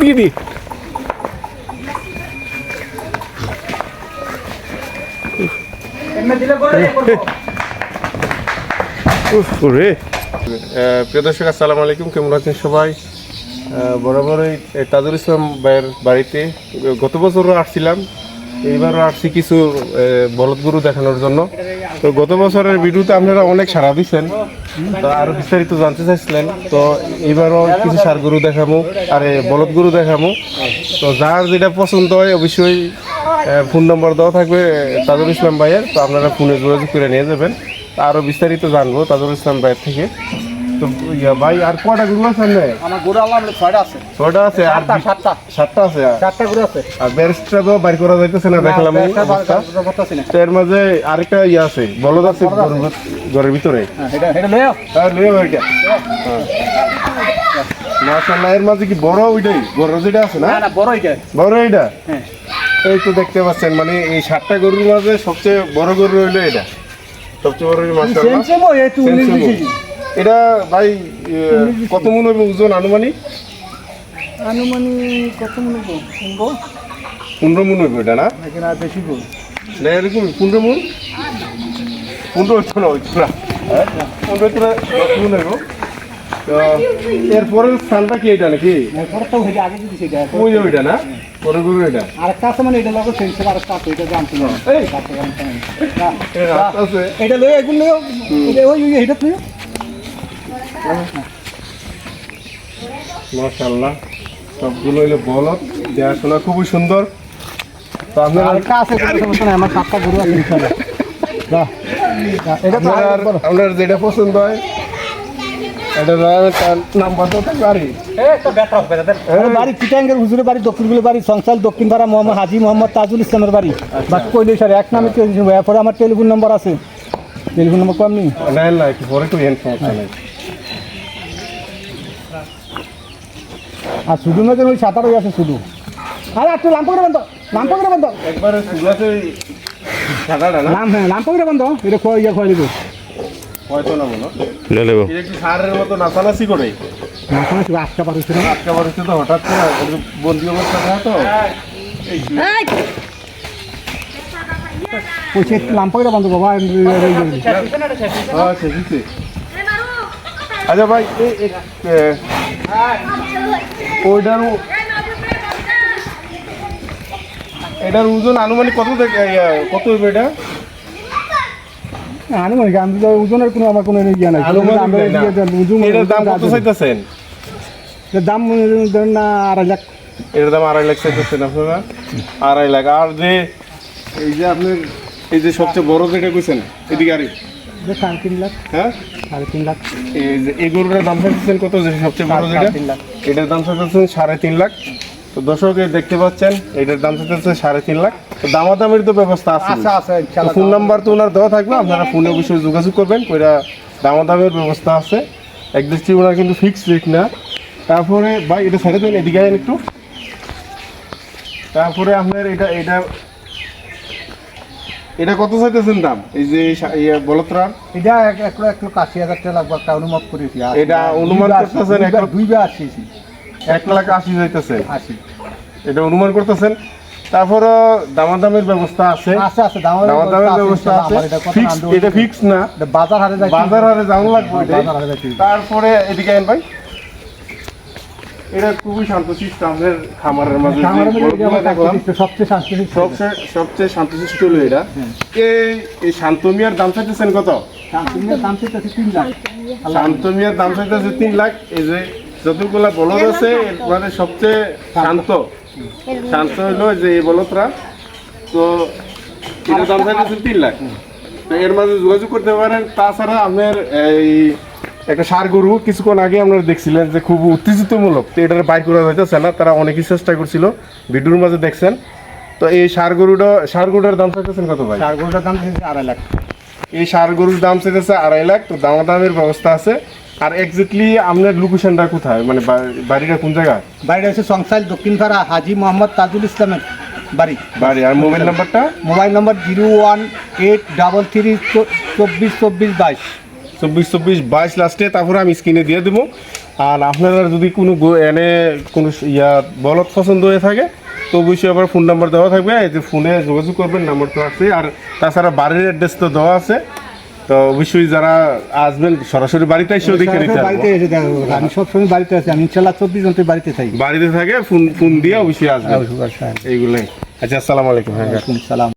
দিয়ে দি। উফ, ওরে প্রিয় দর্শক আসসালামু আলাইকুম। কেমন আছেন সবাই? বরাবর এই তাজুল ইসলাম ভাইয়ের বাড়িতে গত বছরও আসছিলাম। এইবারও আসছি কিছু বলদ গরু দেখানোর জন্য। তো গত বছরের ভিডিওতে আপনারা অনেক সাড়া দিচ্ছেন তো আরও বিস্তারিত জানতে চাইছিলেন, তো এবারও কিছু সার গরু দেখামো, আরে বলদ গরু দেখামো। তো যার যেটা পছন্দ হয়, অবশ্যই ফোন নম্বর দেওয়া থাকবে তাজুল ইসলাম ভাইয়ের, তো আপনারা ফোনে যোগাযোগ করে নিয়ে যাবেন। তা আরও বিস্তারিত জানব তাজুল ইসলাম ভাইয়ের থেকে। তো ইয়া ভাই আর কটা গরু আছে আপনার? আমার গরু আল্লাহ ছয়টা আছে। ছয়টা আছে আর সাতটা সাতটা। সাতটা আছে আর- গরু আছে। আর ব্যারিস্টারও বাইর করা যাইতেছে না দেখলাম এই অবস্থা। করতেছি না। তো এর মাঝে আরেকটা ইয়ে আছে বলদ আছে ঘরের ভিতরে। হ্যাঁ, এটা এটা এটা। মাশাআল্লাহ এর মাঝে কি বড় ওইটাই? বড় যেটা আছে না? বড় এটা বড় এইটা? হ্যাঁ। এই তো দেখতে পাচ্ছেন মানে এই সাতটা গরুর মাঝে সবচেয়ে বড় গরু হইল এটা। সবচেয়ে বড় হইল এটা ভাই কত মন হবে ওজন আনুমানিক? আনুমানিক কত মনে করব পনেরো। মন হইব এটা না? এখানে আর বেশি গরু না এরকম পনেরো মন? পনেরো হইতো না হইতো না। হ্যাঁ? পনেরো হইতো না দশ মন হইব তো এরপরের স্থানটা কি এটা নাকি? হয়ে ওই যে ওইটা না? পরের গরু এটা? আরেকটা আছে মানে এটা লগো আরেকটা আছে এটা জানতে না এর হাত আছে। এটা লয়ে এগুলো ওই এটা তুই সবগুলো হইল বলদ। দেখাশোনা খুবই সুন্দর। তো আপনারা আছে কোনো সমস্যা নাই আমার সাতটা গরু আছে ইনশাআল্লাহ যা, যা, এটা তো আপনার আরেক বড়। আপনার যেটা পছন্দ হয় এটা নাম্বার তো থাকবে বাড়ি চিটাঙ্গের হুজুরের বাড়ি দক্ষিণগুলো বাড়ি সংসাল দক্ষিণ পাড়া মোহাম্মদ হাজি মোহাম্মদ তাজুল ইসলামের বাড়ি। বাস কইলে স্যার এক নামে এরপরে আমার টেলিফোন নম্বর আছে। টেলিফোন নম্বর কম নেই। না না একটু পরে একটু হেন আর শুধু না যেন ওই সাঁতার ওই আছে শুধু। আরে একটু লাম্প করে বন্ধ লাম্প করে বন্ধ একবারে সাদাটা না? লাম হ্যাঁ লাম্প করে বন্ধ এটা খোয়া ইয়ে খোয়া নেব। করে? হঠাৎ বন্দি অবস্থা তো। ওই সে বন্ধ বাবা হ্যাঁ। আচ্ছা ভাই ওইটার এটার ওজন আনুমানিক কত কত হইবে এটা? আনুমানিক আমি তো ওজনের কোনো আমার কোনো ইয়ে নাই। এটার দাম কত চাইতেছেন? দাম না আড়াই লাখ। এটার দাম আড়াই লাখ চাইতেছেন আপনারা? আড়াই লাখ। আর যে এই যে আপনার এই যে সবচেয়ে বড় যেটা কইছেন এদিকে আরে। সাড়ে তিন লাখ। হ্যাঁ? সাড়ে তিন লাখ। এই গরুটার দাম চাইতেছেন কত সবচেয়ে বড় যেটা এটার দাম চাইতেছেন সাড়ে তিন লাখ। তো দর্শক দেখতে পাচ্ছেন এটার দাম সাড়ে তিন লাখ। তো দামাদামের তো ব্যবস্থা আছে। ফোন নাম্বার তো ওনার দেওয়া থাকবে আপনারা ফোনে অবশ্যই যোগাযোগ করবেন দামাদামের ব্যবস্থা আছে। একদৃষ্টি ওনার কিন্তু রেট না। তারপরে ভাই এটা ছেড়ে দেন এদিকে একটু। তারপরে আপনার এটা এটা এটা কত চাইতেছেন দাম? এই যে বলত্রার এটা এক এক এক লক্ষ আশি হাজার টাকা লাগবে একটা অনুমান করেছি। এটা অনুমান করতেছেন এক দুইবার- আসিয়েছি এক লাখ আশি যাইতেছে আশি এটা অনুমান করতেছেন? তারপরে দামাদামের ব্যবস্থা আছে। আছে আছে দাম দামাদামের ব্যবস্থা আছে ফিক্স এটা ফিক্স না। বাজার হারে যাই বাজার হারে যাওয়া লাগবে। তারপরে এদিকে আইন ভাই। এটা খুবই শান্ত শিষ্ট আমাদের খামারের মাঝে সবচেয়ে সবচেয়ে সবচেয়ে শান্তশিষ্ট হলো এটা। এই এই শান্ত মিয়ার দাম চাইতেছেন কত? শান্ত মিয়ার দাম চাইতেছে তিন লাখ। এই যে যতগুলা বলদ আছে মানে সবচেয়ে শান্ত। শান্ত হলো যে এই বলদরা। তো এটা দাম চাইতেছে তিন লাখ। তো এর মাঝে যোগাযোগ করতে পারেন। তাছাড়া আপনার এই একটা সার গরু কিছুক্ষণ আগে আপনারা দেখছিলেন যে খুব উত্তেজিতমূলক। তো এটার বাইর করা হইতেছে না তারা অনেকই চেষ্টা করছিল। ভিডিওর মাঝে দেখছেন। তো এই সার গরুটা সার গরুটার দাম চাইতেছেন কত ভাই? চার গরুটার দাম থেকে আড়াই লাখ। এই সার গরুর দাম চাইতেছে আড়াই লাখ তো দামাদামের ব্যবস্থা আছে। আর এক্স্যাক্টলি আপনার লোকেশনটা কোথায়? মানে বাড়িটা কোন জায়গায়? বাড়িটা হচ্ছে সংসার দক্ষিণ পাড়া হাজি মোহাম্মদ তাজুল ইসলামের বাড়ি। বাড়ি আর মোবাইল নাম্বারটা? Mobile number zero one eight double three চব্বিশ চব্বিশ বাইশ। চব্বিশ চব্বিশ বাইশ লাস্টে তারপরে আমি স্ক্রিনে দিয়ে দেবো। আর আপনারা যদি কোনো এনে কোনো ইয়া বলদ পছন্দ হয়ে থাকে তো অবশ্যই আবার ফোন নাম্বার দেওয়া থাকবে। এই যে ফোনে যোগাযোগ করবেন নাম্বার তো আছে। আর তাছাড়া বাড়ির অ্যাড্রেস তো দেওয়া আছে। তো অবশ্যই যারা আসবেন সরাসরি বাড়িতে এসেও দেখে নিতে বাড়িতে এসে দেখো আমি সবসময় বাড়িতে আছি। আমি চব্বিশ ঘণ্টা বাড়িতে থাকি। বাড়িতে থাকে ফোন ফোন দিয়ে অবশ্যই আসবেন। সালাম এইগুলোই। আচ্ছা আসসালামু আলাইকুম হ্যাঁ। সালাম।